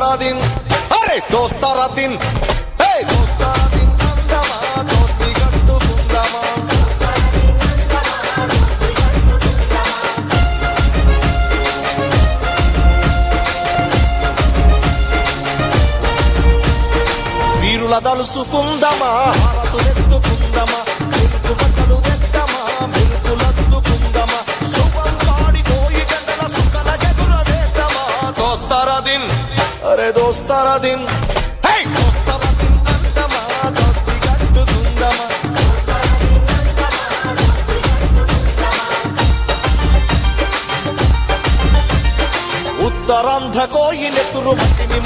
దోస్తర దిన్ హే దోస్తర దిన్ అందమా దోస్తి కట్టుకుందమా వీరుల దలుసుకుందమా హారతులెత్తుకుందమా అరే దోస్తర దిన్? ఉత్తరాంధ్ర కోయి నెత్తురు మట్టిని